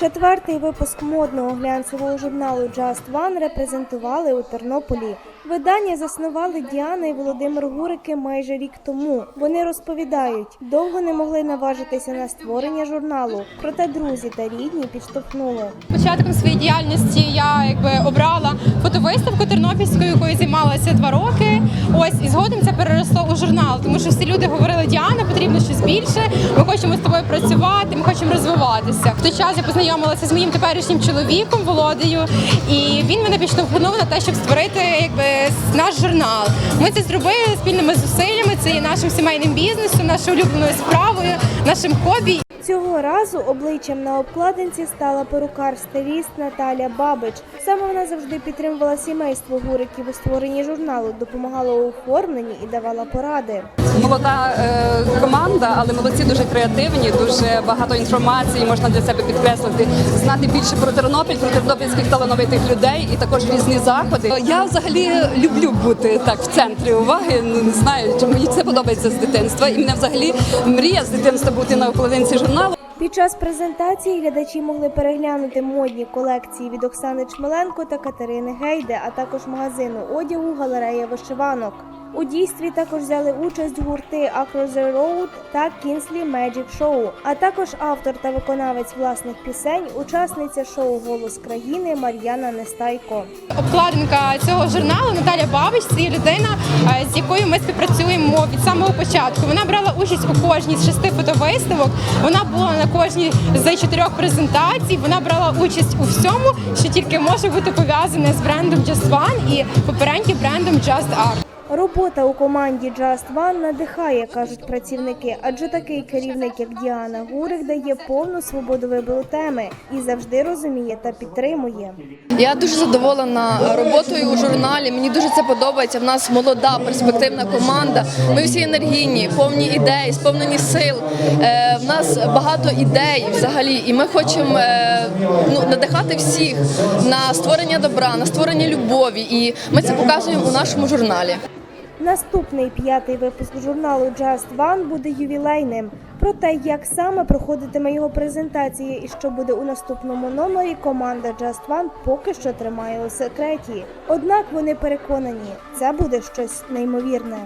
Четвертий випуск модного глянцевого журналу Just One репрезентували у Тернополі. Видання заснували Діана і Володимир Гурики майже рік тому. Вони розповідають, довго не могли наважитися на створення журналу, проте друзі та рідні підштовхнули. Початком своєї діяльності я якби обрала фотовиставку тернопільську, якою займалася два роки. Ось і згодом це переросло у журнал, тому що всі люди говорили, Діана, щось більше. Ми хочемо з тобою працювати, ми хочемо розвиватися. В той час я познайомилася з моїм теперішнім чоловіком Володею, і він мене підштовхнув на те, щоб створити якби наш журнал. Ми це зробили спільними зусиллями. Це є нашим сімейним бізнесом, нашою улюбленою справою, нашим хобі. Цього разу обличчям на обкладинці стала перукар-стиліст Наталя Бабич. Саме вона завжди підтримувала сімейство гуриків у створенні журналу, допомагала у оформленні і давала поради. молода е, команда, але молодці дуже креативні, дуже багато інформації можна для себе підкреслити, знати більше про Тернопіль, про тернопільських талановитих людей і також різні заходи. Я взагалі люблю бути так в центрі уваги. Ну, Не знаю, мені це подобається з дитинства, і мене взагалі мрія з дитинства бути на обкладинці журналу. Під час презентації глядачі могли переглянути модні колекції від Оксани Чмеленко та Катерини Гейде, а також магазину одягу Галерея вишиванок. У дійстві також взяли участь гурти Across the Road та Kingsley Magic Show, а також автор та виконавець власних пісень, учасниця шоу Голос країни Мар'яна Нестайко. Обкладинка цього журналу Наталя Бабич це людина, е, з якою ми співпрацюємо від самого початку. Вона брала участь у кожній з шести фотовиставок. Вона була на кожній з чотирьох презентацій. Вона брала участь у всьому, що тільки може бути пов'язане з брендом Just One і попереднім брендом Just Art. Робота у команді Just One надихає, кажуть працівники, адже такий керівник, як Діана Гурик, дає повну свободу вибору теми і завжди розуміє та підтримує. Я дуже задоволена роботою у журналі. Мені дуже це подобається. В нас молода, перспективна команда. Ми всі енергійні, повні ідей, сповнені сил. Е, в нас багато ідей взагалі, і ми хочемо е, ну, надихати всіх на створення добра, на створення любові. І ми це показуємо у нашому журналі. Наступний п'ятий випуск журналу Just One буде ювілейним. Про те, як саме проходитиме його презентація і що буде у наступному номері, команда Just One поки що тримає у секреті. Однак вони переконані, це буде щось неймовірне.